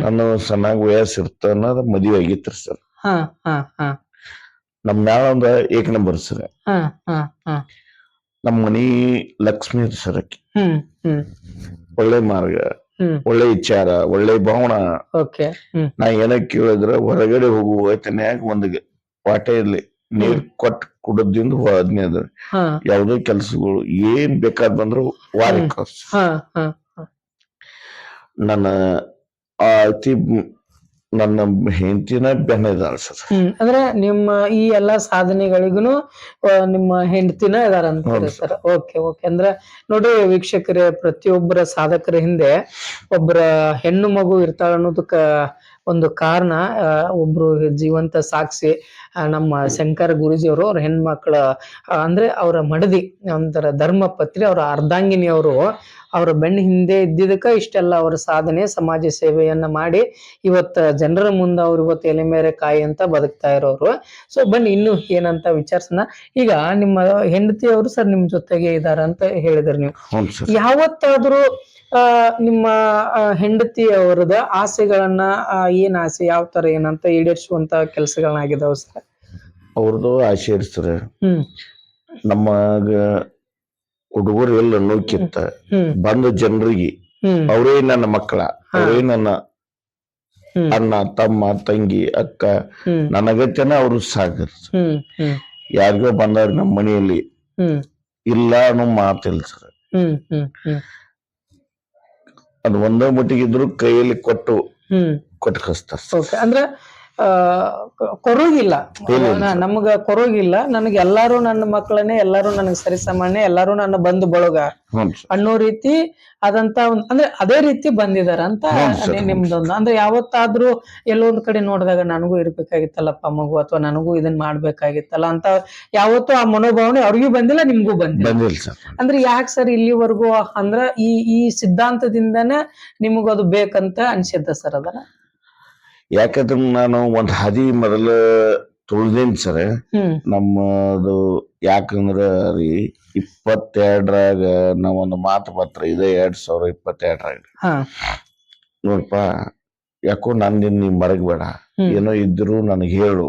ನಾನು ಸಣ್ಣಾಗ ವಯಸ್ಸು ಇರ್ತ ಅನ್ನೋದು ಮದುವೆ ಆಗಿತ್ರಿ ಸರ್. ಹಾ ಹಾ ಹಾ. ನಮ್ ಮ್ಯಾಲ ಒಂದ ಏಕ್ ನಂಬರ್ ಸರ್. ಹಾ ಹಾ ಹಾ. ನಮ್ ಮನಿ ಲಕ್ಷ್ಮಿ ಸರ್ ಆಕಿ. ಹ್ಮ್ ಹ್ಮ್. ಒಳ್ಳೆ ಮಾರ್ಗ ಹ್ಮ್. ಒಳ್ಳೆ ವಿಚಾರ ಒಳ್ಳೆ ಭಾವನ. ಓಕೆ ಹ್ಮ್. ನಾ ಏನ ಕೇಳಿದ್ರ ಹೊರಗಡೆ ಹೋಗುವ ತನ್ಯಾಗ ಒಂದ್ ಇರ್ಲಿ ನೀರ್ ಕೊಟ್ಟು ಕುಡದಿಂದ ಹೋದ್ನಿ ಅದ. ಹಾ. ಯಾವ್ದೋ ಕೆಲ್ಸಗಳು ಏನ್ ಬೇಕಾದ್ ಬಂದ್ರು ವಾರಕ್ಕೆ ಕಳ್ಸ್. ಹಾ ಹಾ. ನನ್ನ ಅತಿ ನನ್ನ ಹೆಂಡತಿನ ಬೆನ್ನದಾಳ ಸರ್. ಹ್ಮ್ ಅಂದ್ರೆ ನಿಮ್ಮ ಈ ಎಲ್ಲಾ ಸಾಧನೆಗಳಿಗೂ ನಿಮ್ಮ ಹೆಂಡತಿನ ಇದಾರ ಅಂತಾರೆ ಹೌದು ಸರ್. Okay okay. ಅಂದ್ರೆ ನೋಡಿ ವೀಕ್ಷಕರೇ ಪ್ರತಿಯೊಬ್ಬರ ಸಾಧಕರ ಹಿಂದೆ ಒಬ್ಬರ ಹೆಣ್ಣು ಮಗು ಇರ್ತಾಳ ಅನ್ನೋದಕ್ಕ ಒಂದು ಕಾರಣ ಒಬ್ರು ಜೀವಂತ ಸಾಕ್ಷಿ ನಮ್ಮ ಶಂಕರ ಗುರುಜಿಯವರು ಅವ್ರ ಹೆಣ್ಮಕ್ಳ ಅಂದ್ರೆ ಅವರ ಮಡದಿ ಒಂಥರ ಧರ್ಮ ಪತ್ರಿ ಅವರ ಅರ್ಧಾಂಗಿನಿ ಅವರು ಅವರ ಬೆನ್ನ ಹಿಂದೆ ಇದ್ದಿದ್ದಕ್ಕ ಇಷ್ಟೆಲ್ಲ ಅವರ ಸಾಧನೆ ಸಮಾಜ ಸೇವೆಯನ್ನ ಮಾಡಿ ಇವತ್ತ ಜನರ ಮುಂದೆ ಅವ್ರು ಇವತ್ತು ಎಲೆ ಮೇರೆ ಕಾಯಿ ಅಂತ ಬದುಕ್ತಾ ಇರೋರು. ಸೊ ಬನ್ನಿ ಇನ್ನು ಏನಂತ ವಿಚಾರಿಸೋಣ. ಈಗ ನಿಮ್ಮ ಹೆಂಡತಿ ಅವರು ಸರ್ ನಿಮ್ ಜೊತೆಗೆ ಇದಾರ ಅಂತ ಹೇಳಿದ್ರಿ ನೀವು. ಯಾವತ್ತಾದ್ರೂ ಆ ನಿಮ್ಮ ಹೆಂಡತಿ ಅವರದ ಆಸೆಗಳನ್ನ ಏನ್ ಆಸೆ ಯಾವ ತರ ಏನಂತ ಈಡೇರಿಸುವಂತ ಕೆಲಸಗಳನ್ನಾಗಿದಾವ ಸರ್? ಅವ್ರದ್ದು ಆಸೆ ಹ್ಮ್. ನಮ್ಮಗ ಹುಡುಗರು ಎಲ್ಲ ನೋಕಿತ್ತ. ಬಂದ ಜನರಿಗೆ ಅವರೇ ನನ್ನ ಮಕ್ಕಳ ಅವರೇ ನನ್ನ ಅಣ್ಣ ತಮ್ಮ ತಂಗಿ ಅಕ್ಕ. ನನಗತ್ಯನ ಅವರು ಸಾಗರ್. ಯಾರಿಗೋ ಬಂದವ್ರ ನಮ್ಮ ಮನೆಯಲ್ಲಿ ಇಲ್ಲ ಅನ್ನೋ ಮಾತಿಲ್ಲ ಸರ್. ಅದು ಒಂದೇ ಮಟ್ಟಿಗಿದ್ರು ಕೈಯಲ್ಲಿ ಕೊಟ್ಟು ಕೊಟ್ಟು ಕಳಿಸ್ತಾರ ಅಂದ್ರೆ ಕೊರೋಗಿಲ್ಲ. ನಮ್ಗ ಕೊರೋಗಿಲ್ಲ. ನನಗೆ ಎಲ್ಲಾರು ನನ್ನ ಮಕ್ಕಳನ್ನೇ ಎಲ್ಲಾರು ನನಗೆ ಸರಿಸಮಾನ್ಯ ಎಲ್ಲಾರು ನನ್ನ ಬಂಧು ಬಳಗ. ಅನ್ನೋ ರೀತಿ ಅದಂತ ಒಂದ್ ಅಂದ್ರೆ ಅದೇ ರೀತಿ ಬಂದಿದಾರ ಅಂತ ನಿಮ್ದೊಂದು. ಅಂದ್ರೆ ಯಾವತ್ತಾದ್ರೂ ಎಲ್ಲೊಂದ್ ಕಡೆ ನೋಡಿದಾಗ ನನಗೂ ಇರ್ಬೇಕಾಗಿತ್ತಲ್ಲಪ್ಪ ಮಗು ಅಥವಾ ನನಗೂ ಇದನ್ ಮಾಡ್ಬೇಕಾಗಿತ್ತಲ್ಲ ಅಂತ ಯಾವತ್ತೂ ಆ ಮನೋಭಾವನೆ ಅವ್ರಿಗೂ ಬಂದಿಲ್ಲ ನಿಮ್ಗೂ ಬಂದಿಲ್ಲ. ಅಂದ್ರೆ ಯಾಕೆ ಸರ್ ಇಲ್ಲಿವರೆಗೂ ಅಂದ್ರ ಈ ಈ ಸಿದ್ಧಾಂತದಿಂದನ ನಿಮಗ ಅದು ಬೇಕಂತ ಅನ್ಸಿದ್ದ ಸರ್ ಅದನ್ನ? ಯಾಕಂದ್ರೆ ನಾನು ಒಂದ್ ಹಾದಿ ಮೊದಲ ತುಳ್ದೇನ್ ಸರ್. ನಮ್ಮದು ಯಾಕಂದ್ರ ರೀ ಇಪ್ಪತ್ತೆರಡರಾಗ ನಾವೊಂದು ಮಾತು ಪತ್ರ ಇದೆ ಎರಡ್ ಸಾವಿರ ಇಪ್ಪತ್ತೆರಡರಾಗ. ನೋಡಪ್ಪ ಯಾಕೋ ನಂದಿನ್ ನೀ ಮರಗಬೇಡ ಏನೋ ಇದ್ರು ನನಗೆ ಹೇಳು.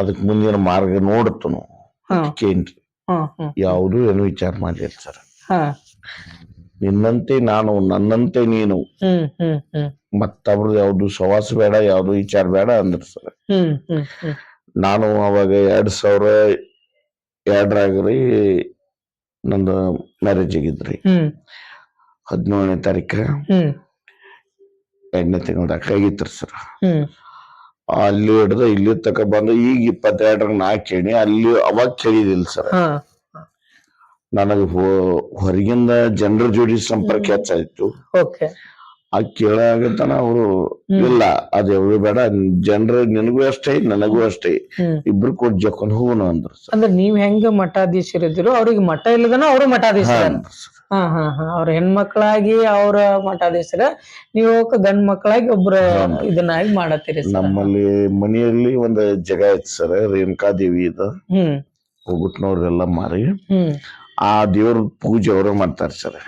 ಅದಕ್ ಮುಂದಿನ ಮಾರ್ಗ ನೋಡ್ತನು. ಯಾವುದು ಏನು ವಿಚಾರ ಮಾಡಿಲ್ಲ ಸರ್. ನಿನ್ನಂತೆ ನಾನು ನನ್ನಂತೆ ನೀನು. ಮತ್ತವ್ರದ್ದು ಯಾವ್ದು ಸವಾಸ ಬೇಡ ಯಾವ್ದು ವಿಚಾರ ಬೇಡ ಅಂದ್ರ ಸರ್. ನಾನು ಅವಾಗ ಎರಡ್ ಸಾವಿರ ಎರಡರಾಗ್ರಿ ನಂದು ಮ್ಯಾರೇಜ್ ಆಗಿದ್ರಿ. ಹದಿನೇಳನೇ ತಾರೀಕ ಎಂಟನೇ ತಿಂಗಳ ತಿಂಗಳದಾಗ ಆಗಿತ್ರಿ ಸರ್. ಅಲ್ಲಿ ಹಿಡ್ದು ಇಲ್ಲಿ ತಕ ಬಂದು ಈಗ ಇಪ್ಪತ್ತೆರಡರ ನಾ ಕೇಳಿ ಅಲ್ಲಿ ಅವಾಗ ಕೇಳಿದಿಲ್ಲ ಸರ್. ನನಗೆ ಹೊರಗಿಂದ ಜನರ ಜೋಡಿ ಸಂಪರ್ಕ ಹೆಚ್ಚಾಯ್ತು. ಆ ಕೇಳಾಗತನ ಅವರು ಇಲ್ಲ ಅದ ಬೇಡ ಜನರ ನಿನಗೂ ಅಷ್ಟೇ ನನಗೂ ಅಷ್ಟೇ. ಇಬ್ರು ಕೊಟ್ಟು ಜಕ್ಕೊಂಡು ಹೋಗೋಣ ಅಂದ್ರು ಅಂದ್ರೆ ನೀವ್ ಹೆಂಗ ಮಠಾಧೀಶರಿದ್ರು ಅವ್ರಿಗೆ ಮಠ ಇಲ್ಲದನ ಅವರು ಮಠಾಧೀಶ ಮಠಾಧೀಶರ ಅವ್ರ ಹೆಣ್ಮಕ್ಳಾಗಿ ಅವ್ರ ಮಠಾಧೀಶರ ನೀವು ಗಂಡ್ ಮಕ್ಕಳಾಗಿ ಒಬ್ರ. ಇದನ್ನಾಗಿ ಮಾಡತ್ತೀರಿ ನಮ್ಮಲ್ಲಿ ಮನೆಯಲ್ಲಿ ಒಂದು ಜಗ ಐತಿ ಸರ್ ರೇಣುಕಾ ದೇವಿ ಇದು. ಹ್ಮ್. ಎಲ್ಲಾ ಮಾರಿ. ಆ ದೇವ್ರ ಪೂಜೆ ಅವರು ಮಾಡ್ತಾರೆ ಸರ್.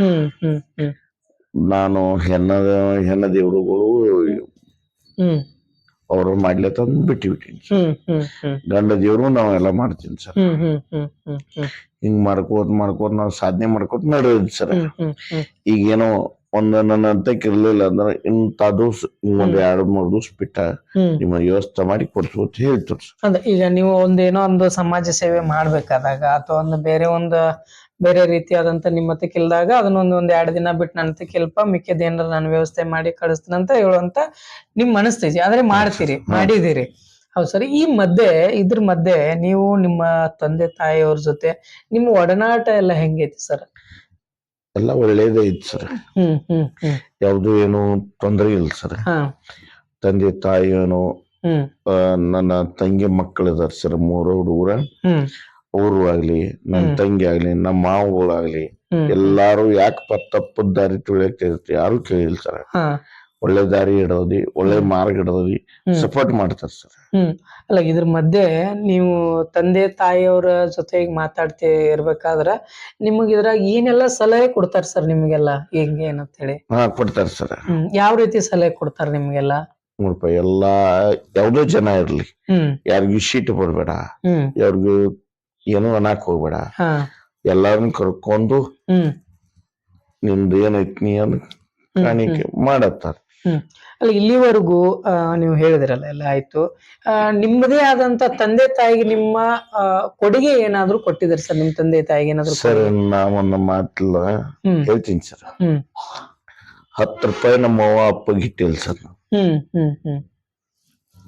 ನಾನು ಹೆಣ್ಣ ಹೆಣ್ಣ ದೇವರುಗಳು ಅವರು ಮಾಡ್ಲತ್ತಂದ್ ಬಿಟ್ಟು ಬಿಟ್ಟಿನಿ ಗಂಡ ದೇವ್ರು ನಾವೆಲ್ಲ ಮಾಡ್ತೀನಿ ಸರ್. ಹಿಂಗ್ ಮಾಡ್ಕೋತ ಮಾಡ್ಕೋತ ನಾವು ಸಾಧನೆ ಮಾಡ್ಕೋತ ನಡೆಯೋದು ಸರ್. ಈಗೇನೋ ಒಂದ್ ನನ್ನ ಅಂತಕ್ಕೆ ಇರ್ಲಿಲ್ಲ ಅಂದ್ರೆ ಇಂಥ ದಿವ್ಸ ಒಂದ್ ಎರಡ್ ಮೂರ್ ದಿವ್ಸ ಬಿಟ್ಟ ನಿಮ್ಮ ವ್ಯವಸ್ಥೆ ಮಾಡಿ ಕೊಡ್ಸು ಅಂತ ಹೇಳ್ತಾರೆ ಅಂದ್ರೆ ಈಗ ನೀವು ಒಂದೇನೋ ಒಂದು ಸಮಾಜ ಸೇವೆ ಮಾಡ್ಬೇಕಾದಾಗ ಅಥವಾ ಒಂದು ಬೇರೆ ಒಂದು ಬೇರೆ ರೀತಿಯಾದಂತ ನಿಮ್ಮ ಕಿಲ್ದಾಗ ಅದನ್ನೊಂದು ಒಂದ್ ಎರಡ್ ದಿನ ಬಿಟ್ಟು ನನ್ನ ಕೆಲ್ಪ ಮಿಕ್ಕಿದ ಏನಾರ ನಾನು ವ್ಯವಸ್ಥೆ ಮಾಡಿ ಕಳಿಸ್ತೀನಿ ಅಂತ ಹೇಳುವಂತ ನಿಮ್ ಮನಸ್ತೈತಿ ಆದ್ರೆ ಮಾಡ್ತೀರಿ ಮಾಡಿದಿರಿ ಹೌದು ಸರಿ. ಈ ಮಧ್ಯೆ ಇದ್ರ ಮಧ್ಯೆ ನೀವು ನಿಮ್ಮ ತಂದೆ ತಾಯಿಯವ್ರ ಜೊತೆ ನಿಮ್ಮ ಒಡನಾಟ ಎಲ್ಲ ಹೆಂಗೈತಿ ಸರ್? ಎಲ್ಲ ಒಳ್ಳೇದೇ ಇತ್ತು ಸರ್. ಹ್ಮ್ ಹ್ಮ್ ಹ್ಮ್. ಯಾವ್ದು ಏನು ತೊಂದರೆ ಇಲ್ಲ ಸರ್. ಹಾ. ತಂದೆ ತಾಯಿ ಏನು ಹ್ಮ್. ಆ, ನನ್ನ ತಂಗಿ ಮಕ್ಕಳು ಇದಾರ ಸರ್ ಮೂರು ಹುಡುಗರ. ಹ್ಮ್. ಅವರು ಆಗ್ಲಿ ನನ್ನ ತಂಗಿ ಆಗ್ಲಿ ನಮ್ಮ ಮಾವುಗಳಾಗ್ಲಿ ಹ್ಮ್. ಎಲ್ಲಾರು ಯಾಕಪ್ಪ ತಪ್ಪದ ದಾರಿ ತುಳಿಯಕ್ಕೆ ಯಾರು ಕೇಳಿಲ್ಲ ಸರ್. ಹಾ. ಒಳ್ಳೆ ದಾರಿ ಇಡೋದಿ ಒಳ್ಳೆ ಮಾರ್ಗ ಇಡೋದಿ ಸಪೋರ್ಟ್ ಮಾಡ್ತಾರೆ ಸರ್. ಹ್ಮ್. ಅಲ್ಲ ಇದ್ರ ಮಧ್ಯೆ ನೀವು ತಂದೆ ತಾಯಿಯವರ ಜೊತೆ ಮಾತಾಡ್ತಿ ಇರ್ಬೇಕಾದ್ರ ನಿಮಗ್ ಇದ್ರಾಗ ಏನೆಲ್ಲ ಸಲಹೆ ಕೊಡ್ತಾರ ಸರ್ ನಿಮ್ಗೆಲ್ಲ? ಹೆಂಗೆ ಏನಂತ ಹೇಳಿ ಹಾ ಕೊಡ್ತಾರ ಸರ್. ಹ್ಮ್. ಯಾವ ರೀತಿ ಸಲಹೆ ಕೊಡ್ತಾರ ನಿಮ್ಗೆಲ್ಲ? ನೋಡಪ್ಪ ಎಲ್ಲಾ ಯಾವ್ದೋ ಜನ ಇರ್ಲಿ. ಹ್ಮ್. ಯಾರಿಗೂ ಶೀಟ್ ಬರ್ಬೇಡ ಹ್ಮ್. ಯಾರಿಗೂ ಏನು ಅನಾಕ್ ಹೋಗ್ಬೇಡ. ಹಾ. ಎಲ್ಲಾರನ್ನ ಕರ್ಕೊಂಡು ಹ್ಮ್. ನಿಮ್ದು ಏನೈತಿ ನೀ ಅನ್ ಕಾಣಿಕೆ ಮಾಡತ್ತಾರ. ಹ್ಮ್. ಅಲ್ಲ ಇಲ್ಲಿವರೆಗೂ ಆ, ನೀವು ಹೇಳಿದಿರಲ್ಲ ಎಲ್ಲ ಆಯ್ತು. ಆ, ನಿಮ್ಮದೇ ಆದಂತ ತಂದೆ ತಾಯಿಗೆ ನಿಮ್ಮ ಆ, ಕೊಡುಗೆ ಏನಾದ್ರೂ ಕೊಟ್ಟಿದ್ರಿ ಸರ್? ನಿಮ್ಮ ತಂದೆ ತಾಯಿಗೆ ಏನಾದ್ರೂ ಸರ್? ನಾ ಒಂದು ಮಾತಿಲ್ಲ ಹ್ಮ್. ಹೇಳ್ತೀನಿ ಸರ್. ಹ್ಮ್. ಹತ್ತು ರೂಪಾಯಿ ನಮ್ಮ ಅವ್ವ ಅಪ್ಪಗೆ ಇಟ್ಟಿಲ್ಲ ಸರ್ ಹ್ಮ್ ಹ್ಮ್ ಹ್ಮ್.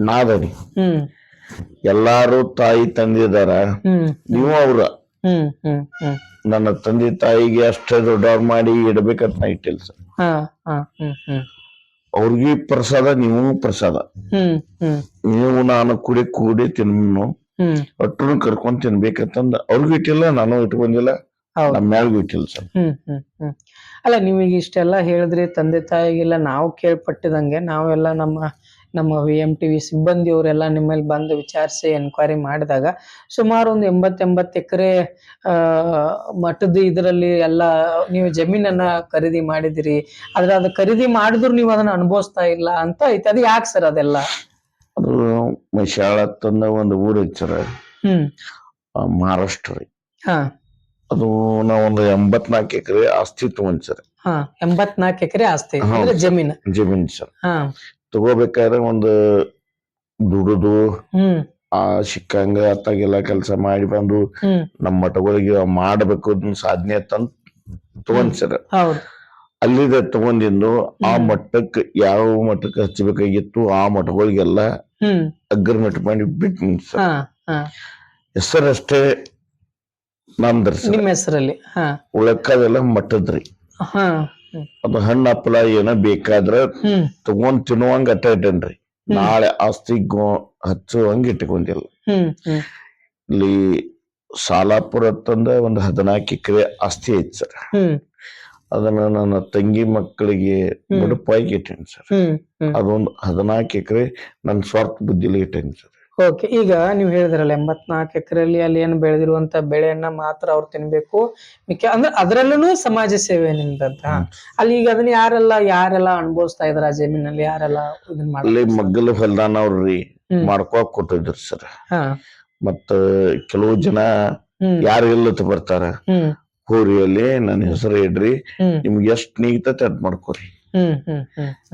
ನಾದನಿ. ಹ್ಮ್. ಎಲ್ಲಾರು ತಾಯಿ ತಂದಿದಾರ. ಹ್ಮ್. ನೀವು ಅವ್ರ. ಹ್ಮ್ ಹ್ಮ್ ಹ್ಮ್. ನನ್ನ ತಂದೆ ತಾಯಿಗೆ ಅಷ್ಟೇ ದೊಡ್ಡವ್ರ ಮಾಡಿ ಇಡ್ಬೇಕಂತ ನಾ ಇಟ್ಟಿಲ್ಲ ಸರ್. ಹಾ ಹಾ ಹ್ಮ್ ಹ್ಮ್. ಅವ್ರಿಗೆ ಪ್ರಸಾದ ನೀವು ಪ್ರಸಾದ. ನೀವು ನಾನು ಕೂಡಿ ಕೂಡಿ ತಿನ್ನು ಒಟ್ಟರು ಕರ್ಕೊಂಡ್ ತಿನ್ಬೇಕಂತಂದ ಅವ್ರಿಗೂ ಇಟ್ಟಿಲ್ಲ ನಾನು ಇಟ್ಕೊಂಡಿಲ್ಲ ಬಂದಿಲ್ಲ ನಮ್ಮ ಮ್ಯಾಲ್ಗೂ ಇಟ್ಟಿಲ್ಲ ಸರ್. ಹ್ಮ್ ಹ್ಮ್ ಹ್ಮ್. ಅಲ್ಲ ನೀವು ಈಗ ಇಷ್ಟೆಲ್ಲ ಹೇಳಿದ್ರಿ ತಂದೆ ತಾಯಿಗೆಲ್ಲ ನಾವು ಕೇಳ್ಪಟ್ಟಿದಂಗೆ ನಾವೆಲ್ಲ ನಮ್ಮ ನಮ್ಮ ವಿ ಎಂ ಟಿ ವಿ ಸಿಬ್ಬಂದಿಯವರೆಲ್ಲ ನಿಮ್ಮಲ್ಲಿ ಬಂದು ವಿಚಾರಿಸಿ ಎನ್ಕ್ವೈರಿ ಮಾಡಿದಾಗ ಸುಮಾರು ಒಂದು ಎಂಬತ್ತೆಂಬತ್ತು ಎಕರೆ ಮಠದ ಇದರಲ್ಲಿ ಎಲ್ಲ ನೀವು ಜಮೀನನ್ನ ಖರೀದಿ ಮಾಡಿದಿರಿ ಆದ್ರೆ ಅದು ಖರೀದಿ ಮಾಡಿದ್ರು ನೀವು ಅದನ್ನ ಅನುಭವಿಸ್ತಾ ಇಲ್ಲ ಅಂತ ಐತೆ. ಅದು ಯಾಕೆ ಸರ್ ಅದೆಲ್ಲ? ಅದು ಮಶಾಳ ತಂದ ಒಂದು ಊರು ಐತಿ ಸರ್ ಹ್ಮ್. ಮಹಾರಾಷ್ಟ್ರ ರೀ. ಹಾ. ಅದು ನಾವೊಂದು ಎಂಬತ್ನಾಲ್ಕು ಎಕರೆ ಆಸ್ತಿ ತಗೊಂಡ್ ಸರ್. ಹಾ ಎಂಬತ್ನಾಲ್ಕು ಎಕರೆ ಆಸ್ತಿ. ಅಂದ್ರೆ. ಜಮೀನು. ಜಮೀನ್ ಸರ್. ಹಾ. ತಗೋಬೇಕಾದ್ರೆ ಒಂದು ದುಡುದು ಆ ಸಿಕ್ಕಂಗ ಅತ್ತಾಗೆಲ್ಲ ಕೆಲಸ ಮಾಡಿ ಬಂದು ನಮ್ಮ ಮಠಗಳಿಗೆ ಮಾಡ್ಬೇಕು ಸಾಧನೆ ತಂದ್ ತಗೊಂಡ್ ಸರ್ ಅಲ್ಲಿದ ತಗೊಂಡಿದ್ದು ಆ. ಮಟ್ಟಕ್ಕೆ ಯಾವ ಮಟ್ಟಕ್ಕೆ ಹಚ್ಚಬೇಕಾಗಿತ್ತು ಆ ಮಠಗಳಿಗೆಲ್ಲ ಅಗ್ರಿಮೆಂಟ್ ಮಾಡಿ ಬಿಟ್ಟು ಸರ್ ಹೆಸರಷ್ಟೇ ನಮ್ದ್ರ ನಿಮ್ಮ ಹೆಸರಲ್ಲಿ ಉಳಕ್ಕದೆಲ್ಲ ಮಠದ್ರಿ. ಅದು ಹಣ್ಣು ಹಪ್ಪಳ ಏನೋ ಬೇಕಾದ್ರ ತಗೊಂಡ್ ತಿನ್ನುವಂಗ ಅಟ್ಟ ಇಟ್ಟನ್ರಿ. ನಾಳೆ ಆಸ್ತಿ ಗೋ ಹಚ್ಚುವಂಗ ಇಟ್ಕೊಂಡಿಲ್ಲ. ಇಲ್ಲಿ ಸಾಲಾಪುರ ತಂದ ಒಂದು ಹದಿನಾಲ್ಕು ಎಕರೆ ಆಸ್ತಿ ಐತಿ ಸರ್. ಅದನ್ನ ನನ್ನ ತಂಗಿ ಮಕ್ಕಳಿಗೆ ಬಡಪಾಯಿಗೆ ಇಟ್ಟೇನಿ ಸರ್. ಅದೊಂದು ಹದಿನಾಲ್ಕು ಎಕರೆ ನನ್ನ ಸ್ವಾರ್ಥ ಬುದ್ಧಿಲಿ ಇಟ್ಟೇನಿ ಸರ್. ಓಕೆ ಈಗ ನೀವು ಹೇಳಿದ್ರಲ್ಲ ಎಂಬತ್ನಾಲ್ಕು ಎಕರೆಯಲ್ಲಿ ಅಲ್ಲಿ ಏನು ಬೆಳೆದಿರುವಂತ ಬೆಳೆಯನ್ನ ಮಾತ್ರ ಅವ್ರು ತಿನ್ಬೇಕು. ಮಿಕ್ಕ ಅಂದ್ರೆ ಅದರಲ್ಲೂ ಸಮಾಜ ಸೇವೆ ನಿಮ್ದಂತ ಅಲ್ಲಿ ಈಗ ಅದನ್ನ ಯಾರೆಲ್ಲ ಯಾರೆಲ್ಲ ಅನುಭವಿಸ್ತಾ ಇದ್ರ ಆ ಜಮೀನಲ್ಲಿ ಯಾರೆಲ್ಲ ಇದನ್ನ ಅಲ್ಲಿ ಮಗ್ಗಲು ಹೊಲ್ದಾನ ಅವ್ರಿ. ಮಾಡ್ಕೋಕ್ ಕೊಟ್ಟಿದ್ರು ಸರ್. ಹಾ. ಮತ್ತ ಕೆಲವು ಜನ ಯಾರು ಬರ್ತಾರ? ಹೋರಿಯಲ್ಲಿ ನನ್ನ ಹೆಸರು ಇಡ್ರಿ ನಿಮ್ಗೆ ಎಷ್ಟ್ ನೀಗ್ತತೆ ಅದ್ ಮಾಡ್ಕೋರಿ.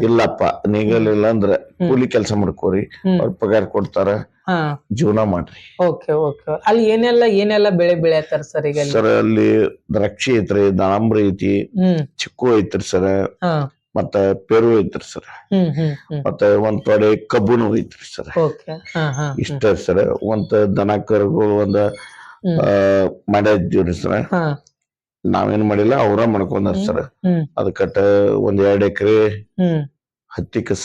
ಇಲ್ಲಪ್ಪ ನೀಗಲಿಲ್ಲ ಅಂದ್ರೆ ಕೂಲಿ ಕೆಲಸ ಮಾಡ್ಕೋರಿ ಅವ್ರ ಪಗಾರ ಕೊಡ್ತಾರ ಜೀವನ ಮಾಡ್ರಿ. Okay okay. ಅಲ್ಲಿ ಏನೆಲ್ಲ ಏನೆಲ್ಲ ಬೆಳೆ ಬೆಳೆಯತ್ತಾರ ಸರ್ ಈಗ ಅಲ್ಲಿ? ಸರ್ ಅಲ್ಲಿ ದ್ರಾಕ್ಷಿ ಐತ್ರಿ ದಾಳಂಬ್ರಿ ಐತಿ ಚಿಕ್ಕು ಐತ್ರಿ ಸರ್ ಮತ್ತ ಪೆರು ಐತ್ರಿ ಸರ್. ಮತ್ತ ಒಂದ್ ತೊಡೆ ಕಬ್ಬುನು ಐತ್ರಿ ಸರ್. ಇಷ್ಟ ಸರ್ ಒಂದ್ ದನ ಕರುಗಳು ಒಂದ್ ಮಾಡಿದ್ವಿ ಸರ್. ನಾವೇನ್ ಮಾಡಿಲ್ಲ ಅವ್ರ ಮಾಡ್ಕೊಂಡಾರ ಸರ್ ಅದ್ ಕಟ್ಟ ಒಂದ್ ಎರಡ್ ಎಕರೆ ಹತ್ತಿ ಕಸ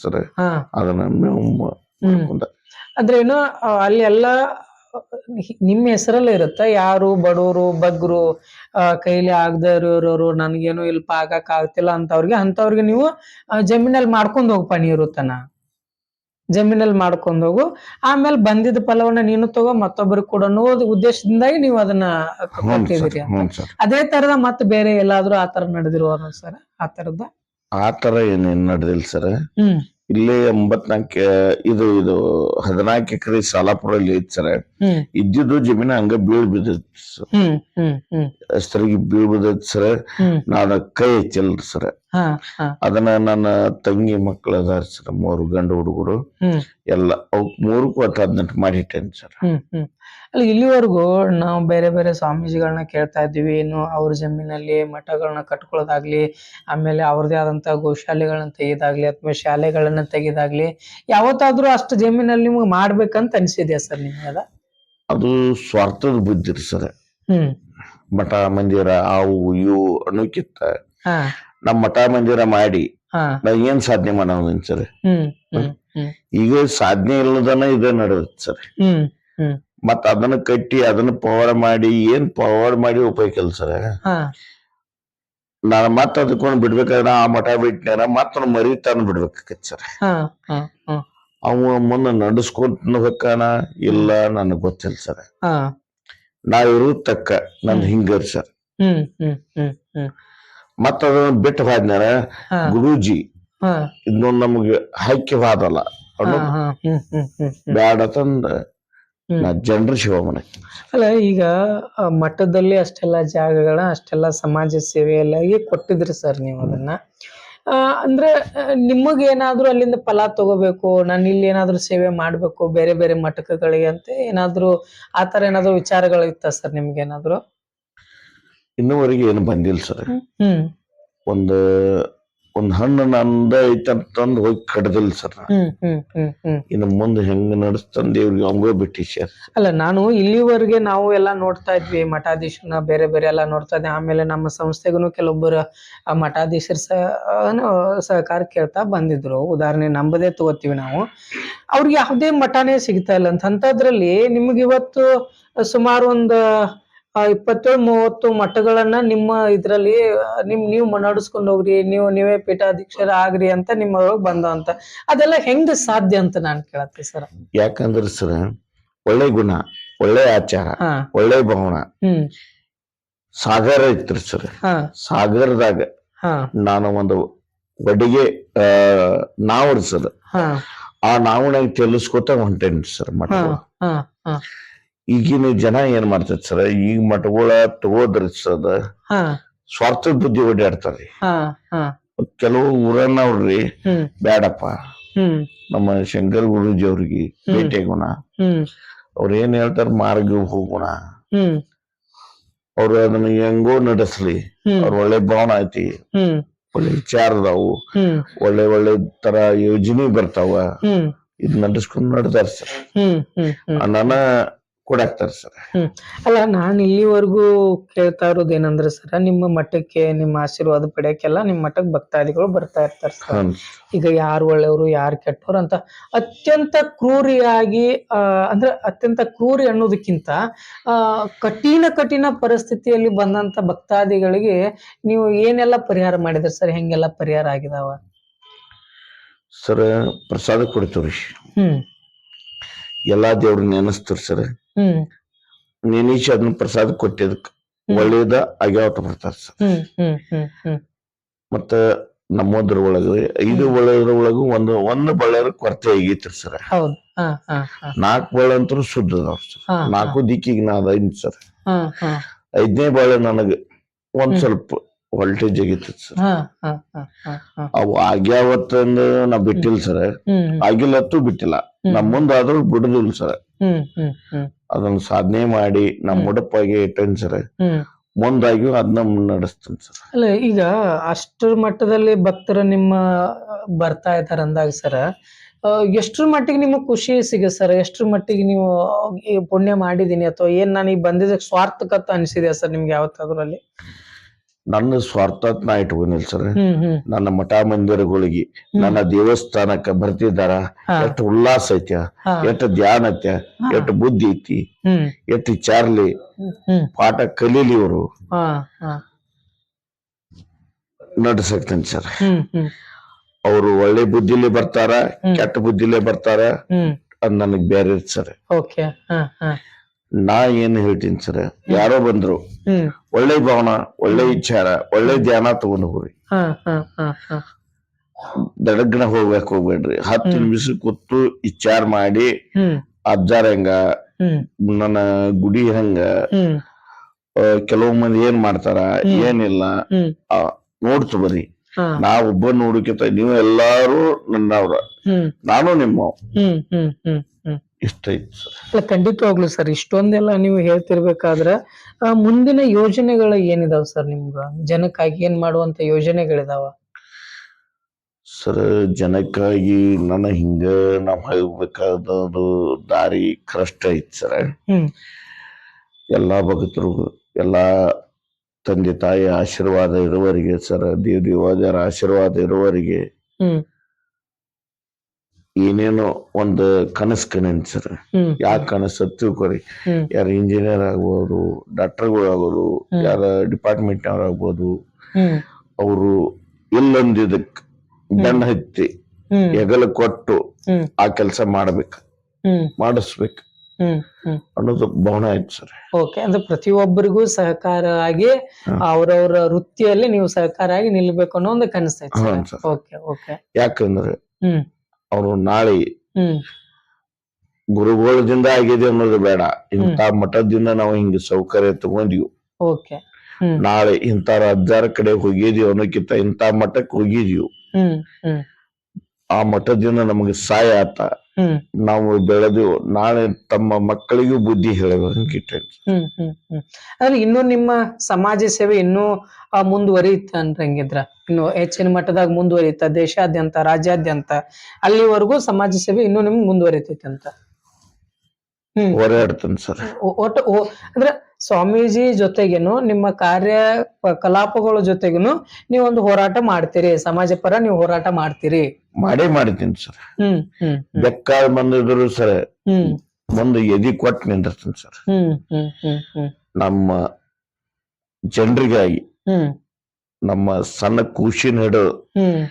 ಸರ್ ಹಾ. ಅದನ್ನ ಮೇವು ಮಾಡ್ಕೊಂಡ ಅಂದ್ರೆ ಏನು ಅಲ್ಲಿ ಎಲ್ಲ ನಿಮ್ಮ ಹೆಸರಲ್ಲೇ ಇರುತ್ತ? ಯಾರು ಬಡವರು ಬಗ್ರು ಕೈಲಿ ಆಗದೆ ಇರೋರು ನನ್ಗೇನು ಇಲ್ಪ ಆಗಕ್ ಆಗ್ತಿಲ್ಲ ಅಂತವ್ರಿಗೆ ಅಂತವ್ರಿಗೆ ನೀವು ಜಮೀನಲ್ಲಿ ಮಾಡ್ಕೊಂಡ್ ಹೋಗಪ್ಪ ನೀರು ತನ ಜಮೀನಲ್ಲಿ ಮಾಡ್ಕೊಂಡ್ ಹೋಗು. ಆಮೇಲೆ ಬಂದಿದ್ದ ಫಲವನ್ನ ನೀನು ತಗೋ ಮತ್ತೊಬ್ಬರಿಗೆ ಕೊಡು ಅನ್ನೋ ಉದ್ದೇಶದಿಂದಾಗಿ ನೀವು ಅದನ್ನ ಕೊಟ್ಟಿದ್ದೀರಿ ಅದೇ ತರದ ಮತ್ತೆ ಬೇರೆ ಎಲ್ಲಾದ್ರೂ ಆ ತರ ನಡೆದಿರುವ ಸರ್ ಆ ತರದ? ಆ ತರ ಏನೇನ್ ನಡೆದಿಲ್ಲ ಸರ್. ಹ್ಮ್. ಇಲ್ಲೇ ಎಂಬತ್ನಾಲ್ಕ ಇದು ಇದು ಹದಿನಾಲ್ಕು ಎಕರೆ ಸಾಲಾಪುರಲ್ಲಿ ಐತಿ ಸರ್. ಇದ್ದಿದ್ದು ಜಮೀನ ಹಂಗ ಬೀಳ್ ಬಿದ್ದೈತಿ ಸರ್. ಹೆಸರಿಗೆ ಬೀಳ್ ಬಿದ್ದೈತಿ ಸರ್. ನಾನು ಕೈ ಹಚ್ಚಿಲ್ರಿ ಸರ್. ಅದನ್ನ ನನ್ನ ತಂಗಿ ಮಕ್ಕಳು ಅದಾರ ಸರ್ ಮೂರು ಗಂಡು ಹುಡುಗರು. ಎಲ್ಲ ಅವಕ್ ಮೂರಕ್ಕೂ ಹತ್ತು ಹದಿನೆಂಟು ಮಾಡಿಟ್ಟೇನಿ ಸರ್. ಅಲ್ಲಿ ಇಲ್ಲಿವರೆಗೂ ನಾವು ಬೇರೆ ಬೇರೆ ಸ್ವಾಮೀಜಿಗಳನ್ನ ಕೇಳ್ತಾ ಇದ್ದೀವಿ. ಏನು ಅವ್ರ ಜಮೀನಲ್ಲಿ ಮಠಗಳನ್ನ ಕಟ್ಕೊಳ್ಳೋದಾಗ್ಲಿ ಆಮೇಲೆ ಅವ್ರದೇ ಆದಂತ ಗೋಶಾಲೆಗಳನ್ನ ತೆಗೆದಾಗ್ಲಿ ಅಥವಾ ಶಾಲೆಗಳನ್ನ ತೆಗೆದಾಗ್ಲಿ ಯಾವತ್ತಾದ್ರೂ ಅಷ್ಟು ಜಮೀನಲ್ಲಿ ನಿಮ್ಗೆ ಮಾಡ್ಬೇಕಂತ ಅನಿಸಿದ್ಯಾ ಸರ್ ನಿಮ್ಗೆ ಅದ? ಅದು ಸ್ವಾರ್ಥದ ಬುದ್ಧಿ ಸರ್. ಹ್ಮ್. ಮಠ ಮಂದಿರ ಅವು ಇವು ಅನ್ನೋಕ್ಕಿಂತ ಹಾ. ನಮ್ಮ ಮಠ ಮಂದಿರ ಮಾಡಿ ಏನ್ ಸಾಧನೆ ಮಾಡೋದು ಸರ್ ಹ್ಮ್ ಈಗ ಸಾಧನೆ ಇಲ್ಲದನ ಇದೇ ನಡೆಯುತ್ತೆ ಸರ್. ಹ್ಮ್ ಹ್ಮ್. ಮತ್ತ ಅದನ್ನ ಕಟ್ಟಿ ಅದನ್ನ ಪವರ್ ಮಾಡಿ ಏನ್ ಪವರ್ ಮಾಡಿ ಉಪಯೋಗ ಸರ್ ಹಾ. ನಾನು ಮತ್ತೆ ಅದಕ್ಕೊಂದು ಬಿಡ್ಬೇಕಾದ್ರೆ ಆ ಮಠ ಬಿಟ್ನಾರ ಮತ್ತ ಮರಿ ತಂದು ಬಿಡ್ಬೇಕ ಸರ್ ಅವ ಮುಂದ ನಡೆಸ್ಕೊಂತ ಹೋಗ್ಕಾನ ಇಲ್ಲ ನನಗ್ ಗೊತ್ತಿಲ್ಲ ಸರ್ ನಾ ಇರು ತಕ್ಕ ನನ್ ಹಿಂಗರ್ ಸರ್ ಮತ್ತ ಅದನ್ನ ಬಿಟ್ಟು ಹೋದ್ನಾರ ಗುರುಜಿ ಇದೊಂದು ನಮ್ಗೆ ಹೈಕ್ಯವಾದಲ್ಲ. ಬ್ಯಾಡ ತಂದ. ನಾ ಜನರ ಶಿವಮನೆ ಅಲ್ಲ ಈಗ ಆ ಮಠದಲ್ಲಿ ಅಷ್ಟೆಲ್ಲ ಜಾಗಗಳ ಅಷ್ಟೆಲ್ಲ ಸಮಾಜ ಸೇವೆಯಲ್ಲಾಗಿ ಕೊಟ್ಟಿದ್ರಿ ಸರ್ ನೀವು ಅದನ್ನ. ಆ, ಅಂದ್ರೆ ನಿಮಗೆ ಏನಾದ್ರೂ ಅಲ್ಲಿಂದ ಫಲ ತಗೋಬೇಕು ನಾನು ಇಲ್ಲಿ ಏನಾದ್ರೂ ಸೇವೆ ಮಾಡ್ಬೇಕು ಬೇರೆ ಬೇರೆ ಮಠಕಗಳಿಗೆ ಅಂತ ಏನಾದ್ರೂ ಆತರ ಏನಾದ್ರೂ ವಿಚಾರಗಳು ಇತ್ತ ಸರ್ ನಿಮ್ಗೆ ಏನಾದ್ರು? ಇನ್ನೂವರೆಗೆ ಏನು ಬಂದಿಲ್ಲ ಸರ್. ಹ್ಮ್. ಒಂದು ಒಂದ್ ಹಣ್ಣು ನಂದ ಐತಂತಂದು ಹೋಗಿ ಕಡ್ದಿಲ್ಲ ಸರ್ ಇನ್ನು ಮುಂದೆ ಹೆಂಗ್ ನಡೆಸ್ತಂದ್ ಇವ್ರಿಗೆ ಅವಂಗ ಬಿಟ್ಟಿ ಸರ್. ಅಲ್ಲ ನಾನು ಇಲ್ಲಿವರೆಗೆ ನಾವು ಎಲ್ಲ ನೋಡ್ತಾ ಇದ್ವಿ ಮಠಾಧೀಶನ ಬೇರೆ ಬೇರೆ ಎಲ್ಲ ನೋಡ್ತಾ ಇದ್ವಿ. ಆಮೇಲೆ ನಮ್ಮ ಸಂಸ್ಥೆಗೂ ಕೆಲವೊಬ್ಬರು ಆ ಮಠಾಧೀಶರ ಸಹ ಸಹಕಾರ ಕೇಳ್ತಾ ಬಂದಿದ್ರು. ಉದಾಹರಣೆ ನಂಬದೇ ತಗೋತೀವಿ ನಾವು. ಅವ್ರಿಗೆ ಯಾವುದೇ ಮಠಾನೇ ಸಿಗ್ತಾ ಇಲ್ಲ. ಅಂತ ಅಂತದ್ರಲ್ಲಿ ನಿಮ್ಗೆ ಇವತ್ತು ಸುಮಾರು ಒಂದು ಇಪ್ಪತ್ತೇಳು ಮೂವತ್ತು ಮಠಗಳನ್ನ ನಿಮ್ಮ ಇದ್ರಲ್ಲಿ ಆ, ನಿಮ್ ನೀವು ನಡೆಸ್ಕೊಂಡು ಹೋಗ್ರಿ ನೀವು ನೀವೇ ಪೀಠಾಧೀಕ್ಷರ ಆಗ್ರಿ ಅಂತ ನಿಮ್ಮ ಬಂದ ಅಂತ. ಅದೆಲ್ಲ ಹೆಂಗ್ ಸಾಧ್ಯ ಅಂತ ನಾನು ಕೇಳತ್ತೆ ಸರ್. ಯಾಕಂದ್ರೆ ಸರ್ ಒಳ್ಳೆ ಗುಣ ಒಳ್ಳೆ ಆಚಾರ ಹಾ. ಒಳ್ಳೆ ಭವನ. ಹ್ಮ್. ಸಾಗರ ಐತ್ರಿ ಸರ್. ಹಾ. ಸಾಗರದಾಗ ಹಾ. ನಾನು ಒಂದು ಒಡಿಗೆ ಆ ನಾವ್ರಿ ಸರ್. ಹಾ. ಆ ನಾವನಾಗ ತಿಳಿಸ್ಕೊತ ಹೊಂಟೇನ್ರಿ ಸರ್ ಮಠ. ಮಠಗಳು ಹಾ ಹಾ. ಈಗಿನ ಜನ ಏನ್ ಮಾಡ್ತೈತಿ ಸರ್? ಈಗ ಮಠಗಳ ತಗೋದ್ರಿ ಸರ್ ಹಾ. ಸ್ವಾರ್ಥ ಬುದ್ಧಿ ಓಡಾಡ್ತಾರ್ರಿ ಕೆಲವು ಊರನ್ನವ್ರಿ ಬ್ಯಾಡಪ್ಪ. ನಮ್ಮ ಶಂಕರ್ ಗುರುಜಿ ಅವ್ರಿಗೆ ಭೇಟಿಯಾಗೋಣ ಹ್ಮ್. ಅವ್ರ ಏನ್ ಹೇಳ್ತಾರ? ಮಾರ್ಗ ಹೋಗೋಣ. ಅವ್ರ ಅವ್ರು ಅದನ್ನ ಹೆಂಗೋ ನಡೆಸ್ಲಿ. ಅವ್ರ ಒಳ್ಳೆ ಭಾವನ ಐತಿ. ಒಳ್ಳೆ ವಿಚಾರ ಅದಾವು. ಒಳ್ಳೆ ಒಳ್ಳೆ ತರ ಯೋಜನೆ ಬರ್ತಾವ. ಇದ್ ನಡೆಸ್ಕೊಂಡ್ ನಡ್ದಾರ ಸರ್. ನನ್ನ ಕೊಡಾಕ್ತಾರ ಸರ್. ಹ್ಮ್. ಅಲ್ಲ ನಾನ್ ಇಲ್ಲಿವರೆಗೂ ಕೇಳ್ತಾ ಇರೋದು ಏನಂದ್ರೆ ಸರ್ ನಿಮ್ಮ ಮಠಕ್ಕೆ ನಿಮ್ಮ ಆಶೀರ್ವಾದ ಪಡೆಯಕ್ಕೆಲ್ಲ ನಿಮ್ಮ ಮಠಕ್ಕೆ ಭಕ್ತಾದಿಗಳು ಬರ್ತಾ ಇರ್ತಾರೆ ಸರ್. ಈಗ ಯಾರು ಒಳ್ಳೆಯವರು ಯಾರು ಕೆಟ್ಟವರು ಅಂತ ಅತ್ಯಂತ ಕ್ರೂರಿಯಾಗಿ ಅಂದ್ರೆ ಅತ್ಯಂತ ಕ್ರೂರಿ ಅನ್ನೋದಕ್ಕಿಂತ ಆ ಕಠಿಣ ಕಠಿಣ ಪರಿಸ್ಥಿತಿಯಲ್ಲಿ ಬಂದಂತ ಭಕ್ತಾದಿಗಳಿಗೆ ನೀವು ಏನೆಲ್ಲ ಪರಿಹಾರ ಮಾಡಿದ್ರಿ ಸರ್? ಹೆಂಗೆಲ್ಲ ಪರಿಹಾರ ಆಗಿದಾವ? ಸರ್ ಪ್ರಸಾದ ಕೊಡ್ತೀವ್ರಿ. ಹ್ಮ್. ಎಲ್ಲಾ ದೇವ್ರ ನೆನಸ್ತೀರಿ ಸರ್. ಹ್ಮ್. ನೆನೀಶ್ ಅದನ್ನ ಪ್ರಸಾದ ಕೊಟ್ಟಿದ್ದಕ್ ಒಳ್ಳೇದ ಆಗ್ಯಾವಟ ಬರ್ತಾರ ಸರ್. ಹ್ಮ್ ಹ್ಮ್ ಹ್ಮ್ ಹ್ಮ್. ಮತ್ತ ನಮ್ಮದ್ರ ಒಳಗ ಐದು ಬಳ್ಳರ ಒಳಗು ಒಂದು ಒಂದು ಬಳ್ಳರ ಕೊರತೆ ಆಗೈತ್ರಿ ಸರ್. ಹೌದು. ಹಾ ಹಾ ಹಾ. ನಾಲ್ಕು ಬಳ್ಳ ಅಂತೂ ಶುದ್ಧ ಅದಾವ್ರಿ ಸರ್. ಹಾ, ನಾಲ್ಕು ದಿಕ್ಕಿಗೆ ನಾ ಅದೈನ್ ಸರ್. ಹಾ ಹಾ. ಐದನೇ ಬಾಳೆ ನನಗ ಒಂದ್ ಸ್ವಲ್ಪ ವೋಲ್ಟೇಜ್ ಆಗಿತ್ತು ಸರ್. ಹಾ ಹಾ ಹಾ ಹಾ ಹಾ. ಅವು ಆಗ್ಯಾವತ್ತ ನಾ ಬಿಟ್ಟಿಲ್ಲ ಸರ್. ಹ್ಮ್ ಆಗಿಲ್ಲತ್ತು ಬಿಟ್ಟಿಲ್ಲ. ನಮ್ಮ ಮುಂದಾದ್ರೂ ಮುಂದ ಬಿಡುದಿಲ್ಲ ಸರ್. ಹ್ಮ್ ಹ್ಮ್ ಹ್ಮ್. ಅದನ್ನ ಸಾಧನೆ ಮಾಡಿ ನಮ್ಮ ಉಡುಪಾಗಿ ಇಟ್ಟೇನಿ ಸರ್. ಮುಂದಾಗಿ ಅದನ್ನ ಮುನ್ನಡೆಸ್ತೇನೆ ಸರ್. ಅಲ್ಲ ಈಗ ಅಷ್ಟರ ಮಟ್ಟದಲ್ಲಿ ಭಕ್ತರು ನಿಮ್ಮ ಬರ್ತಾ ಇದಾರೆ ಅಂದಾಗ ಸರ್ ಎಷ್ಟ್ರ ಮಟ್ಟಿಗೆ ನಿಮಗೆ ಖುಷಿ ಸಿಗುತ್ತೆ ಸರ್? ಎಷ್ಟ್ರ ಮಟ್ಟಿಗೆ ನೀವು ಈ ಪುಣ್ಯ ಮಾಡಿದೀನಿ ಅಥವಾ ಏನ್ ನಾನು ಈಗ ಬಂದಿದ್ದಕ್ಕೆ ಸ್ವಾರ್ಥಕತ್ತ ಅನಿಸಿದೆ ಸರ್ ನಿಮ್ಗೆ ಯಾವತ್ತಾದ್ರೂ ಅಲ್ಲಿ? ನನ್ನ ಸ್ವಾರ್ಥಕ್ ನಾ ಇಟ್ಕೊಂಡಿಲ್ಲ ಸರ್ ನನ್ನ ಮಠ ಮಂದಿರಗಳಿಗೆ ನನ್ನ ದೇವಸ್ಥಾನಕ್ಕ ಬರ್ತಿದ್ದಾರ? ಎಷ್ಟು ಉಲ್ಲಾಸ ಐತ್ಯ ಎಷ್ಟು ಧ್ಯಾನ ಐತ್ಯ. ಎಷ್ಟು ಬುದ್ಧಿ ಐತಿ? ಎಷ್ಟು ಹ್ಮ್ ಪಾಠ ಕಲೀಲಿ ಇವರು. ನಡ್ಸಕ್ತೇನೆ ಸರ್. ಅವರು ಒಳ್ಳೆ ಬುದ್ಧಿಲಿ ಬರ್ತಾರ. ಕೆಟ್ಟ ಬುದ್ಧಿಲೇ ಬರ್ತಾರ? ಅದ್ ನನಗ್ ಬೇರೆ ಸರ್. ನಾ ಏನ್ ಹೇಳ್ತೀನಿ ಸರ್ ಯಾರೋ ಬಂದ್ರು. ಒಳ್ಳೆ ಭಾವನ ಒಳ್ಳೆ ವಿಚಾರ ಒಳ್ಳೆ ಧ್ಯಾನ ತಗೊಂಡು ಹೋಗ್ರಿ. ದಡಗ್ನ ಹೋಗ್ಬೇಕು ಹೋಗ್ಬೇಡ್ರಿ. ಹತ್ತು ನಿಮಿಷ ಕೂತು ವಿಚಾರ ಮಾಡಿ ಅಜ್ಜಾರ ಹೆಂಗ ನನ್ನ ಗುಡಿ ಹೆಂಗ ಕೆಲವು ಮಂದಿ ಏನ್ ಮಾಡ್ತಾರ. ಏನಿಲ್ಲ ನೋಡ್ತು ಬರ್ರಿ ನಾ ಒಬ್ಬ ನೋಡಕ್ಕಿಂತ ನೀವು ಎಲ್ಲಾರು ನನ್ನವ್ರ. ನಾನು ನಿಮ್ಮ ಇಷ್ಟ ಇತ್ತು ಸರ್. ಅಲ್ಲ ಖಂಡಿತವಾಗ್ಲು ಸರ್ ಇಷ್ಟೊಂದೆಲ್ಲ ನೀವು ಹೇಳ್ತಿರ್ಬೇಕಾದ್ರೆ ಆ, ಮುಂದಿನ ಯೋಜನೆಗಳು ಏನಿದಾವ್ ಸರ್ ನಿಮ್ಗ? ಜನಕ್ಕಾಗಿ ಏನ್ ಮಾಡುವಂತ ಯೋಜನೆಗಳಿದಾವ? ಸರ್ ಜನಕ್ಕಾಗಿ ನನ್ನ ಹಿಂಗ ನಾವು ಹೋಗ್ಬೇಕಾದದು ದಾರಿ ಕಷ್ಟ ಐತಿ ಸರ್. ಹ್ಮ್. ಎಲ್ಲಾ ಭಕ್ತರು ಎಲ್ಲಾ ತಂದೆ ತಾಯಿ ಆಶೀರ್ವಾದ ಇರುವವರಿಗೆ ಸರ್ ದೇವ ದೇವಾದರ ಆಶೀರ್ವಾದ ಇರುವವರಿಗೆ ಹ್ಮ್. ಏನೇನೋ ಒಂದು ಕನಸು ಕಣೇನ್ ಸರ್ ಯಾಕೆ ಕನಸು ತಿಳ್ಕೊರಿ. ಯಾರ ಯಾರು ಇಂಜಿನಿಯರ್ ಆಗ್ಬೋದು ಡಾಕ್ಟರ್ಗಳು ಆಗ್ಬೋದು. ಯಾರ ಡಿಪಾರ್ಟ್ಮೆಂಟ್ ಆಗ್ಬೋದು ಹ್ಮ್. ಅವರು ಇಲ್ಲೊಂದಿದಕ್ ಬೆನ್ನ ಹತ್ತಿ ಹೆಗಲು ಕೊಟ್ಟು ಆ ಕೆಲಸ ಮಾಡ್ಬೇಕು. ಮಾಡಿಸ್ಬೇಕು. ಅನ್ನೋದು ಭಾವನೆ ಆಯ್ತು ಸರ್. ಓಕೆ. ಅಂದ್ರೆ ಪ್ರತಿಯೊಬ್ಬರಿಗೂ ಸಹಕಾರ ಆಗಿ ಅವರವರ ವೃತ್ತಿಯಲ್ಲಿ ನೀವು ಸಹಕಾರ ಆಗಿ ನಿಲ್ಬೇಕು ಅನ್ನೋ ಒಂದು ಕನಸು. Okay okay. ಯಾಕಂದ್ರೆ ಅವರು ನಾಳೆ ಗುರುಗೋಳದಿಂದ ಆಗಿದೆ ಅನ್ನೋದು ಬೇಡ. ಇಂತ ಮಠದಿಂದ ನಾವು ಹಿಂಗ ಸೌಕರ್ಯ ತಗೊಂಡಿವ್. ನಾಳೆ ಇಂತ ರಾಜ್ಯಾರ ಕಡೆ ಹೋಗಿದೀವಿ ಅನ್ನೋಕ್ಕಿಂತ ಇಂತ ಮಠಕ್ಕೆ ಹೋಗಿದೀವಿ. ಆ ಮಠದಿಂದ ನಮಗೆ ಸಹಾಯ ಆತ. ನಾವು ಬೆಳೆದು ನಾಳೆ ತಮ್ಮ ಮಕ್ಕಳಿಗೂ ಬುದ್ಧಿ ಹೇಳಬೇಕಿಟ್ಟೆ ಹ್ಮ್ ಹ್ಮ್ ಹ್ಮ್. ಅಂದ್ರೆ ಇನ್ನು ನಿಮ್ಮ ಸಮಾಜ ಸೇವೆ ಇನ್ನೂ ಮುಂದುವರಿಯುತ್ತ ಅನ್ರಂಗಿದ್ರ ಇನ್ನು ಹೆಚ್ಚಿನ ಮಟ್ಟದಾಗ ಮುಂದುವರಿಯುತ್ತ ದೇಶಾದ್ಯಂತ ರಾಜ್ಯಾದ್ಯಂತ ಅಲ್ಲಿವರೆಗೂ ಸಮಾಜ ಸೇವೆ ಇನ್ನೂ ನಿಮ್ಗೆ ಮುಂದುವರಿತೈತೆ ಅಂತ. ಹ್ಮ್. ಹೋರಾಡ್ತೇನೆ ಸರ್. ಒ- ಒಟ್ಟು ಅಂದ್ರೆ ಸ್ವಾಮೀಜಿ ಜೊತೆಗೇನು ನಿಮ್ಮ ಕಾರ್ಯ ಪ- ಕಲಾಪಗಳ ಜೊತೆಗೇನು ನೀವು ಒಂದು ಹೋರಾಟ ಮಾಡ್ತೀರಿ. ಸಮಾಜ ಪರ ನೀವು ಹೋರಾಟ ಮಾಡ್ತೀರಿ. ಮಾಡೇ ಮಾಡ್ತೀನಿ ಸರ್. ಬೆಕ್ಕಾಳ ಬಂದಿದ್ರು ಸರ್ ಮುಂದೆ ಎದಿ ಕೊಟ್ಟು ನಿಂದಿರ್ತೀನಿ ಸರ್. ನಮ್ಮ ಜನರಿಗಾಗಿ ನಮ್ಮ ಸಣ್ಣ ಕೂಸಿನ ಹಿಡು ಹ್ಮ್.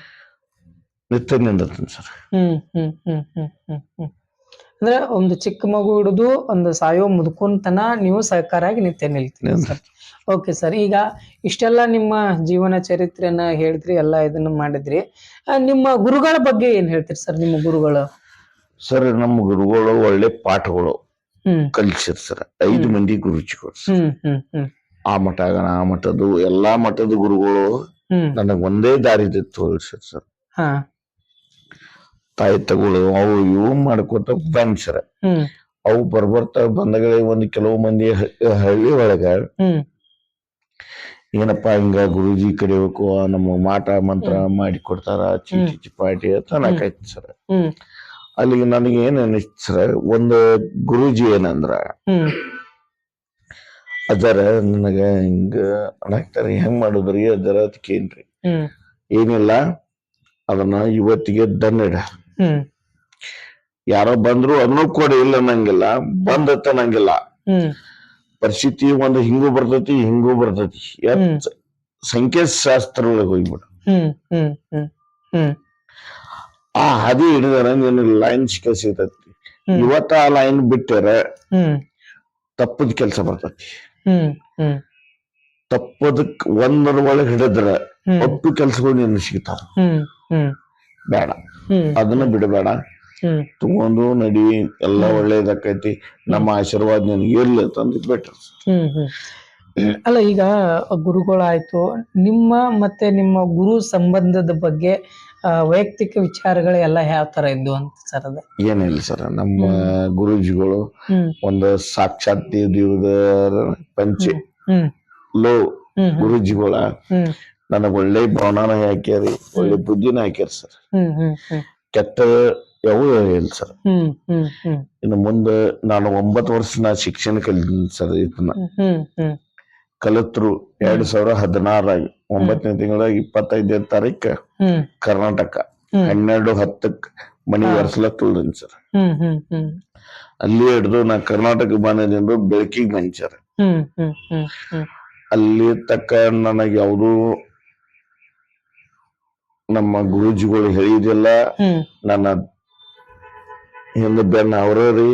ನಿತ್ಯ ನಿಂದಿರ್ತೀನಿ ಸರ್. ಅಂದ್ರೆ ಒಂದು ಚಿಕ್ಕ ಮಗು ಹಿಡಿದು ಒಂದು ಸಾಯೋ ಮುದುಕುಂತನ ನೀವು ಸಹಕಾರ ಆಗಿ ನಿತ್ಯ ನಿಲ್ತೀನಿ ಸರ್. ಓಕೆ ಸರ್ ಈಗ ಇಷ್ಟೆಲ್ಲ ನಿಮ್ಮ ಜೀವನ ಚರಿತ್ರೆಯನ್ನ ಹೇಳಿದ್ರಿ ಎಲ್ಲ ಇದನ್ನ ಮಾಡಿದ್ರಿ. ನಿಮ್ಮ ಗುರುಗಳ ಬಗ್ಗೆ ಏನ್ ಹೇಳ್ತೀರಿ ಸರ್ ನಿಮ್ಮ ಗುರುಗಳು? ಸರ್ ನಮ್ಮ ಗುರುಗಳು ಒಳ್ಳೆ ಪಾಠಗಳು ಕಲಿಸಿರ್ ಸರ್ ಐದು ಮಂದಿ ಗುರುಜಿಗಳು ಆ ಮಠ ಆ ಮಠದ್ದು ಎಲ್ಲಾ ಮಠದ ಗುರುಗಳು ನನಗ್ ಒಂದೇ ದಾರಿ ತೋರಿಸ್ ಸರ್ ತಾಯಿ ತಗೊಳು ಅವು ಇವು ಮಾಡ್ಕೊತ ಬಂದ್ ಸರ್ ಅವು ಬರ್ಬರ್ತಾ ಬಂದಾಗ ಒಂದ್ ಕೆಲವು ಮಂದಿ ಹಳ್ಳಿ ಒಳಗ ಏನಪ್ಪಾ ಹಿಂಗ ಗುರುಜಿ ಕರಿಬೇಕು ನಮ್ಮ ಮಾಟ ಮಂತ್ರ ಮಾಡಿ ಕೊಡ್ತಾರ ಚೀಟಿ ಚಿಪಾಟಿ ಅಂತ ಅನ್ನಕೈತಿ ಸರ್ ಅಲ್ಲಿಗೆ ನನಗೆ ಏನ್ ಅನಿಸ್ತು ಸರ್ ಒಂದು ಗುರೂಜಿ ಏನಂದ್ರ ಅದರ ನನಗ ಹಿಂಗ ಅನ್ನಕ್ತಾರೆ ಹೆಂಗ್ ಮಾಡುದ್ರಿ ಅದರ ಅದಕ್ಕೇನ್ರಿ ಏನಿಲ್ಲ ಅದನ್ನ ಇವತ್ತಿಗೆ ದಂಡ ಹ್ಮ್ ಯಾರೋ ಬಂದ್ರು ಅದನ್ನು ಕೊಡಿ ಇಲ್ಲ ಅನ್ನಂಗಿಲ್ಲ. ಬಂದತ್ತ ಅನ್ನಂಗಿಲ್ಲ ಪರಿಸ್ಥಿತಿ ಒಂದು ಹಿಂಗೂ ಬರ್ತೈತಿ ಹಿಂಗೂ ಬರ್ತೈತಿ. ಸಂಖ್ಯಾಶಾಸ್ತ್ರ ಒಳಗೆ ಹೋಗ್ಬಿಡ. ಆ ಹದಿ ಹಿಡಿದಾರ ನಿನ್ ಲೈನ್ ಸಿಗ್ತೈತಿ ಹ್ಮ್. ಇವತ್ತ ಆ ಲೈನ್ ಬಿಟ್ಟರೆ ತಪ್ಪದ ಕೆಲಸ ಬರ್ತೈತಿ. ತಪ್ಪದಕ್ ಒಂದರ ಒಳಗೆ ಹಿಡಿದ್ರ ಒಟ್ಟು ಕೆಲ್ಸಗಳು ನಿನ್ನ ಸಿಗ್ತಾವ. ಬೇಡ. ಅದನ್ನ ಬಿಡಬೇಡ. ತಗೊಂಡು ನಡಿ ಎಲ್ಲ ಒಳ್ಳೇದಾಕೈತಿ ನಮ್ಮ ಆಶೀರ್ವಾದ ನಿನಗೆ ಇರ್ಲಿ ತಂದು ಬಿಟ್ರ. ಅಲ್ಲ ಈಗ ಗುರುಗಳಾಯ್ತು ನಿಮ್ಮ ಮತ್ತೆ ನಿಮ್ಮ ಗುರು ಸಂಬಂಧದ ಬಗ್ಗೆ ವೈಯಕ್ತಿಕ ವಿಚಾರಗಳು ಎಲ್ಲ ಯಾವ ತರ ಇದ್ವು ಅಂತ ಸರ್ ಅದ? ಏನಿಲ್ಲ ಸರ್ ನಮ್ಮ ಗುರುಜಿಗಳು ಒಂದು ಸಾಕ್ಷಾತ್ ದೇವದ ಪಂಚೆ. ಲೋ ಗುರುಜಿಗಳ. ನನಗ್ ಒಳ್ಳೆ ಭಾವನಾನ ಹಾಕ್ಯಾರಿ ಒಳ್ಳೆ ಬುದ್ಧಿನ ಹಾಕ್ಯಾರ ಸರ್? ಕೆಟ್ಟ ಯಾವ ಇಲ್ಲ ಸರ್. ಇನ್ನು ಮುಂದೆ ನಾನು ಒಂಬತ್ತು ವರ್ಷ ನಾ ಶಿಕ್ಷಣ ಕಲಿತೀನಿ ಸರ್ ಇದನ್ನ. ಕಲಿತ್ರು ಎರಡ್ ಸಾವಿರ ಹದಿನಾರಾಗ ಒಂಬತ್ತನೇ ತಿಂಗಳ ಇಪ್ಪತ್ತೈದನೇ ತಾರೀಕ ಕರ್ನಾಟಕ ಹನ್ನೆರಡು ಹತ್ತಕ್ ಮನಿ. ವರ್ಷಲತ್ತಲ್ದನ್ ಸರ್. ಅಲ್ಲಿ ಹಿಡಿದು ನಾ ಕರ್ನಾಟಕ ಬಂದಿದ್ದು ಬೆಳಕಿಗೆ ಬಂದ್ ಸರ್. ಅಲ್ಲಿ ತಕ್ಕ ನನಗೆ ಯಾವುದು ನಮ್ಮ ಗುರೂಜಿಗಳು ಹೇಳಿದಿಲ್ಲ ನನ್ನ ಹಿಂದೆ ಬೆನ್ನ ಅವರೇ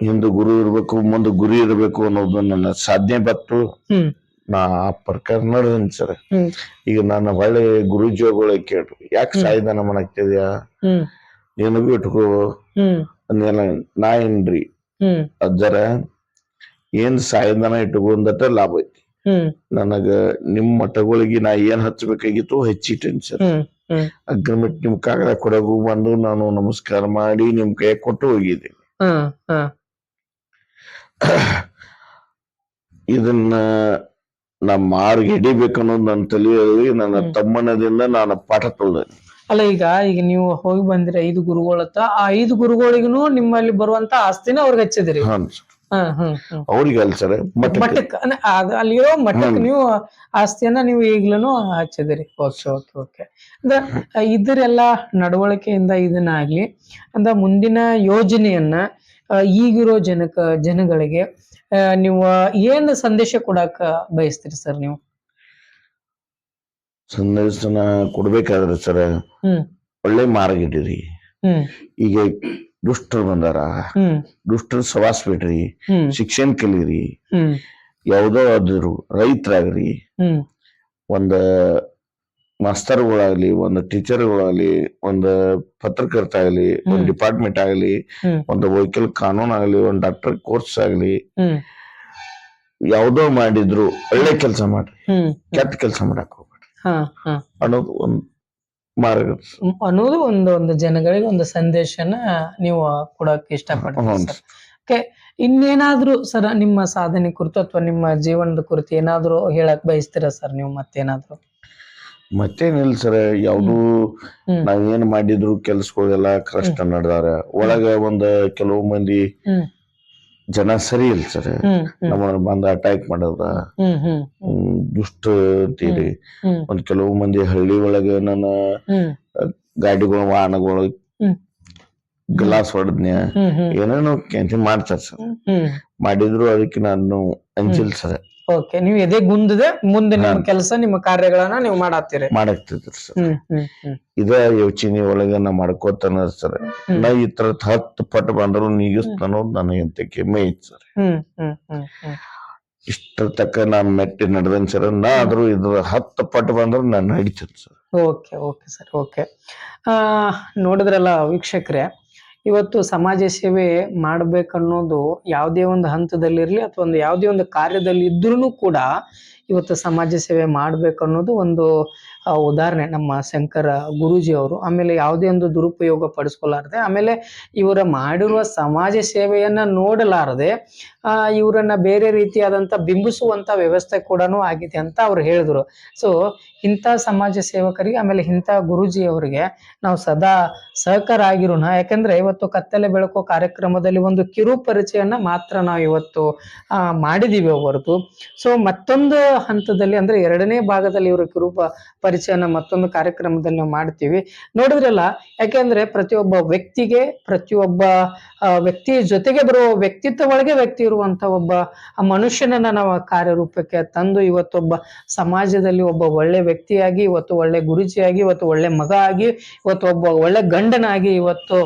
ಹಿಂದ ಗುರು ಇರ್ಬೇಕು ಮುಂದೆ ಗುರಿ ಇರಬೇಕು ಅನ್ನೋದು ನನ್ನ ಸಾಧನೆ ಬತ್ತು ನಾ ಆ ಪ್ರಕಾರ ನಡೆದೀನಿ ಸರ್. ಈಗ ನನ್ನ ಒಳ್ಳೆ ಗುರುಜಿಗಳು ಕೇಳ್ರು ಯಾಕೆ ಸಾಯಿದಾನ ಮಾಡಾಕ್ತಿದ್ಯಾ ನಿನಗೂ ಇಟ್ಕೋ ನಾ ಏನ್ರಿ? ಅದರ ಏನ್ ಸಾಯ್ದಾನ ಇಟ್ಕೊಂಡಟ ಲಾಭ ಐತಿ? ನನಗ ನಿಮ್ ಮಠಗಳಿಗೆ ನಾ ಏನ್ ಹಚ್ಚಬೇಕಾಗಿತ್ತು ಹಚ್ಚಿಟ್ಟೇನಿ ಸರ್. ಅಗ್ರಿಮೆಂಟ್ ನಿಮ್ ಕಾಗದ ಕೊಡಗು ಬಂದು ನಾನು ನಮಸ್ಕಾರ ಮಾಡಿ ನಿಮ್ ಕೈ ಕೊಟ್ಟು ಹೋಗಿದ್ದೀನಿ. ಇದನ್ನ ನಾ ಮಾರ್ಗ ಹಿಡಿಬೇಕನ್ನೋದು ನನ್ನ ತಲೆಯಲ್ಲಿ ನನ್ನ ತಮ್ಮನದಿಂದ ನಾನು ಪಾಠ ತೊಳ್ದೆ ಅಲ್ಲ ಈಗ ಈಗ ನೀವು ಹೋಗಿ ಬಂದಿರ ಐದು ಗುರುಗಳ ಹತ್ರ ಆ ಐದು ಗುರುಗಳಿಗೂ ನಿಮ್ಮಲ್ಲಿ ಬರುವಂತ ಆಸ್ತಿನ ಅವ್ರಿಗೆ ಹಚ್ಚಿದಿರಿ. ಅವ್ರಿಗೆ ಅಲ್ಲ ಸರ್ ಮಠಕ್ಕೆ ಅದ್- ಅಲ್ಲಿರೋ ಮಠಕ್ಕೆ ನೀವು ಆಸ್ತಿಯನ್ನ ನೀವು ಈಗ್ಲೂ ಹಚ್ಚಿದಿರಿ ಓಕೆ ಓಕೆ ಓಕೆ. ಅಂದ್ರೆ ಇದರೆಲ್ಲ ನಡವಳಿಕೆಯಿಂದ ಇದನ್ನಾಗ್ಲಿ ಅಂದ್ರೆ ಮುಂದಿನ ಯೋಜನೆಯನ್ನ ಈಗಿರೋ ಜನಕ ಜನಗಳಿಗೆ ನೀವು ಏನ್ ಸಂದೇಶ ಕೊಡಾಕ ಬಯಸ್ತೀರಿ ಸರ್ ನೀವು? ಸಂದೇಶನ ಕೊಡ್ಬೇಕಾದ್ರೆ ಸರ್ ಹ್ಮ್. ಒಳ್ಳೆ ಮಾರ್ಗ ಇಟ್ಟಿರಿ. ಈಗ ದುಷ್ಟರು ಬಂದಾರ. ದುಷ್ಟರ ಸವಾಸ ಬಿಡ್ರಿ. ಶಿಕ್ಷಣ ಕಲಿರಿ ಯಾವುದೋ ಆದ್ರು ರೈತರಾಗ್ರಿ. ಒಂದ ಮಾಸ್ತರ್ಗಳಾಗ್ಲಿ ಒಂದು ಟೀಚರ್ಗಳಾಗ್ಲಿ ಒಂದು ಪತ್ರಕರ್ತ ಆಗ್ಲಿ ಒಂದು ಡಿಪಾರ್ಟ್ಮೆಂಟ್ ಆಗ್ಲಿ. ಒಂದು ವೆಹಿಕಲ್ ಕಾನೂನ್ ಆಗ್ಲಿ ಒಂದು ಡಾಕ್ಟರ್ ಕೋರ್ಸ್ ಆಗ್ಲಿ ಯಾವ್ದೋ ಮಾಡಿದ್ರು ಒಳ್ಳೆ ಕೆಲಸ ಮಾಡ್ರಿ. ಕೆಟ್ಟ ಕೆಲಸ ಮಾಡಕ್ ಹೋಗ್ಬೇಡ್ರಿ. ಅನ್ನೋದು ಒಂದು ಮಾರ್ಗ ಅನ್ನೋದು ಒಂದು ಒಂದು ಜನಗಳಿಗೆ ಒಂದು ಸಂದೇಶನ ನೀವು ಕೊಡಕ್ಕೆ ಇಷ್ಟಪಡ್ತೀರಿ ಓಕೆ ಇನ್ನೇನಾದ್ರೂ ಸರ್ ನಿಮ್ಮ ಸಾಧನೆ ಕುರಿತು ಅಥವಾ ನಿಮ್ಮ ಜೀವನದ ಕುರಿತು ಏನಾದ್ರೂ ಹೇಳಕ್ ಬಯಸ್ತೀರಾ ಸರ್ ನೀವು ಮತ್ತೇನಾದ್ರು? ಮತ್ತೇನಿಲ್ಲ ಸರ್ ಯಾವ್ದು ನಾವೇನ್ ಮಾಡಿದ್ರು ಕೆಲ್ಸಗಳೆಲ್ಲ ಕಷ್ಟ ನಡೆದಾರ. ಒಳಗ ಒಂದ ಕೆಲವು ಮಂದಿ ಜನ ಸರಿ ಇಲ್ಲ ಸರ್. ನಮ್ಮನ್ನ ನಮ್ಮ ಬಂದ ಅಟ್ಯಾಕ್ ಮಾಡೋದ ದುಷ್ಟ ಅಂತೀರಿ. ಒಂದ್ ಕೆಲವು ಮಂದಿ ಹಳ್ಳಿ ಒಳಗೆ ನನ್ನ ಗಾಡಿಗಳು ವಾಹನಗಳು. ಗ್ಲಾಸ್ ಹ್ಮ್ ಏನೇನೋ ಕ್ಯಾನ್ಸಲ್ ಮಾಡ್ತಾರ ಸರ್. ಮಾಡಿದ್ರು ಅದಕ್ಕೆ ನಾನು ಅಂಜಿಲ್ ಸರ್. ಓಕೆ ನೀವು ಎದೆ ಗುಂದದೆ ಮುಂದೆ ನಿಮ್ಮ ಕೆಲಸ ನಿಮ್ಮ ಕಾರ್ಯಗಳನ್ನ ನೀವು ಮಾಡತ್ತೀರಿ ಮಾಡಾಕ್ತಿದ್ರು ಸರ್. ಹ್ಮ್ ಹ್ಮ್ ಹ್ಮ್. ಇದ ಯೋಚನೆ ಒಳಗ ನಾ ಮಾಡ್ಕೋತಾನ ಸರ್. ನಾ ಈ ತರ ಹತ್ತು ಪಟ್ ಬಂದ್ರು ನೀಗಿಸ್ತಾನೋ ಎಂತ ಕೆಮ್ಮೆ ಐತ್ ಸರ್. ಹ್ಮ್ ಹ್ಮ್ ಹ್ಮ್ ಹ್ಮ್. ಇಷ್ಟರ ತಕ್ಕ ನಾ ಮೆಟ್ಟಿ ನಡೆದನ್ ಸರ್. ನಾ ಆದ್ರೂ ಇದ್ರ ಹತ್ತು ಪಟ್ ಬಂದ್ರು ನಾನು ನಡೀತೀನಿ sir. Okay okay sir okay ಆ ನೋಡಿದ್ರಲ್ಲ ವೀಕ್ಷಕರೇ ಇವತ್ತು ಸಮಾಜ ಸೇವೆ ಮಾಡ್ಬೇಕನ್ನೋದು ಯಾವುದೇ ಒಂದು ಹಂತದಲ್ಲಿರ್ಲಿ ಅಥವಾ ಒಂದು ಯಾವುದೇ ಒಂದು ಕಾರ್ಯದಲ್ಲಿ ಇದ್ರೂ ಕೂಡ ಇವತ್ತು ಸಮಾಜ ಸೇವೆ ಮಾಡ್ಬೇಕನ್ನೋದು ಒಂದು ಉದಾಹರಣೆ ನಮ್ಮ ಶಂಕರ ಗುರೂಜಿ ಅವರು. ಆಮೇಲೆ ಯಾವುದೇ ಒಂದು ದುರುಪಯೋಗ ಪಡಿಸ್ಕೊಲಾರದೆ, ಆಮೇಲೆ ಇವರ ಮಾಡಿರುವ ಸಮಾಜ ಸೇವೆಯನ್ನ ನೋಡಲಾರದೆ ಇವರನ್ನ ಬೇರೆ ರೀತಿಯಾದಂತ ಬಿಂಬಿಸುವಂತ ವ್ಯವಸ್ಥೆ ಕೂಡ ಆಗಿದೆ ಅಂತ ಅವ್ರು ಹೇಳಿದ್ರು. ಸೊ ಇಂಥ ಸಮಾಜ ಸೇವಕರಿಗೆ, ಆಮೇಲೆ ಇಂಥ ಗುರೂಜಿ ಅವರಿಗೆ ನಾವು ಸದಾ ಸಹಕಾರ ಆಗಿರೋಣ ಯಾಕಂದ್ರೆ ಇವತ್ತು ಕತ್ತಲೆ ಬೆಳಕು ಕಾರ್ಯಕ್ರಮದಲ್ಲಿ ಒಂದು ಕಿರು ಪರಿಚಯನ ಮಾತ್ರ ನಾವು ಇವತ್ತು ಮಾಡಿದೀವಿ ಹೊರತು ಸೊ ಮತ್ತೊಂದು ಹಂತದಲ್ಲಿ ಅಂದ್ರೆ ಎರಡನೇ ಭಾಗದಲ್ಲಿ ಇವರು ಕಿರು ಪ- ಪರಿಚಯನ ಮತ್ತೊಂದು ಕಾರ್ಯಕ್ರಮದಲ್ಲಿ ನಾವು ಮಾಡ್ತೀವಿ. ನೋಡಿದ್ರಲ್ಲ, ಯಾಕೆಂದ್ರೆ ಪ್ರತಿಯೊಬ್ಬ ವ್ಯಕ್ತಿಗೆ, ಪ್ರತಿಯೊಬ್ಬ ವ್ಯಕ್ತಿ ಜೊತೆಗೆ ಬರುವ ವ್ಯಕ್ತಿತ್ವ ಒಳಗೆ ವ್ಯಕ್ತಿ ಇರುವಂತ ಒಬ್ಬ ಮನುಷ್ಯನನ್ನ ನಾವು ಕಾರ್ಯರೂಪಕ್ಕೆ ತಂದು ಇವತ್ತೊಬ್ಬ ಸಮಾಜದಲ್ಲಿ ಒಬ್ಬ ಒಳ್ಳೆ ವ್ಯಕ್ತಿಯಾಗಿ, ಇವತ್ತು ಒಳ್ಳೆ ಗುರುಜಿಯಾಗಿ, ಇವತ್ತು ಒಳ್ಳೆ ಮಗ ಆಗಿ, ಇವತ್ತು ಒಬ್ಬ ಒಳ್ಳೆ ಗಂಡನಾಗಿ, ಇವತ್ತು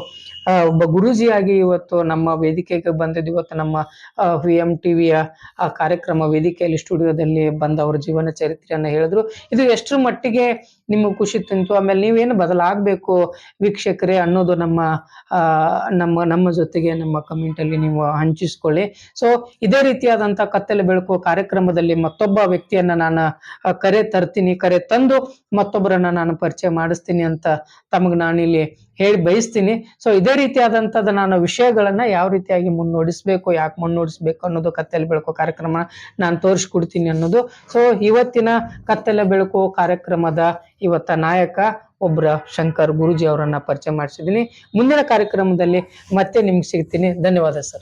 ಒಬ್ಬ ಗುರುಜಿಯಾಗಿ ಇವತ್ತು ನಮ್ಮ ವೇದಿಕೆಗೆ ಬಂದಿದ್ದು ಇವತ್ತು ನಮ್ಮ ವಿ ಎಂ ಟಿವಿಯ ಕಾರ್ಯಕ್ರಮ ವೇದಿಕೆಯಲ್ಲಿ ಸ್ಟುಡಿಯೋದಲ್ಲಿ ಬಂದ ಅವ್ರ ಜೀವನ ಚರಿತ್ರೆಯನ್ನ ಹೇಳಿದ್ರು. ಇದು ಎಷ್ಟರ ಮಟ್ಟಿಗೆ ನಿಮಗೆ ಖುಷಿ ತಂತು ಆಮೇಲೆ ನೀವೇನು ಬದಲಾಗಬೇಕು ವೀಕ್ಷಕರೇ ಅನ್ನೋದು ನಮ್ಮ ನಮ್ಮ ನಮ್ಮ ಜೊತೆಗೆ ನಮ್ಮ ಕಮೆಂಟ್ ಅಲ್ಲಿ ನೀವು ಹಂಚಿಸ್ಕೊಳ್ಳಿ. ಸೊ ಇದೇ ರೀತಿಯಾದಂತ ಕತ್ತಲೆ ಬೆಳಕು ಕಾರ್ಯಕ್ರಮದಲ್ಲಿ ಮತ್ತೊಬ್ಬ ವ್ಯಕ್ತಿಯನ್ನ ನಾನು ಕರೆ ತರ್ತೀನಿ, ಕರೆ ತಂದು ಮತ್ತೊಬ್ಬರನ್ನ ನಾನು ಪರಿಚಯ ಮಾಡಿಸ್ತೀನಿ ಅಂತ ತಮಗೆ ನಾನಿಲ್ಲಿ ಹೇಳಿ ಬಯಸ್ತೀನಿ. ಸೊ ಇದೇ ರೀತಿಯಾದಂಥದ್ದು ನಾನು ವಿಷಯಗಳನ್ನ ಯಾವ ರೀತಿಯಾಗಿ ಮುನ್ನೋಡಿಸ್ಬೇಕು, ಯಾಕೆ ಮುನ್ನೋಡಿಸ್ಬೇಕು ಅನ್ನೋದು ಕತ್ತಲೆ ಬೆಳಕು ಕಾರ್ಯಕ್ರಮ ನಾನು ತೋರಿಸ್ಕೊಡ್ತೀನಿ ಅನ್ನೋದು. ಸೊ ಇವತ್ತಿನ ಕತ್ತಲೆ ಬೆಳಕು ಕಾರ್ಯಕ್ರಮದ ಇವತ್ತ ನಾಯಕ ಒಬ್ಬರ ಶಂಕರ್ ಗುರುಜಿ ಅವರನ್ನ ಪರಿಚಯ ಮಾಡಿಸಿದ್ದೀನಿ. ಮುಂದಿನ ಕಾರ್ಯಕ್ರಮದಲ್ಲಿ ಮತ್ತೆ ನಿಮ್ಗೆ ಸಿಗ್ತೀನಿ. ಧನ್ಯವಾದ ಸರ್.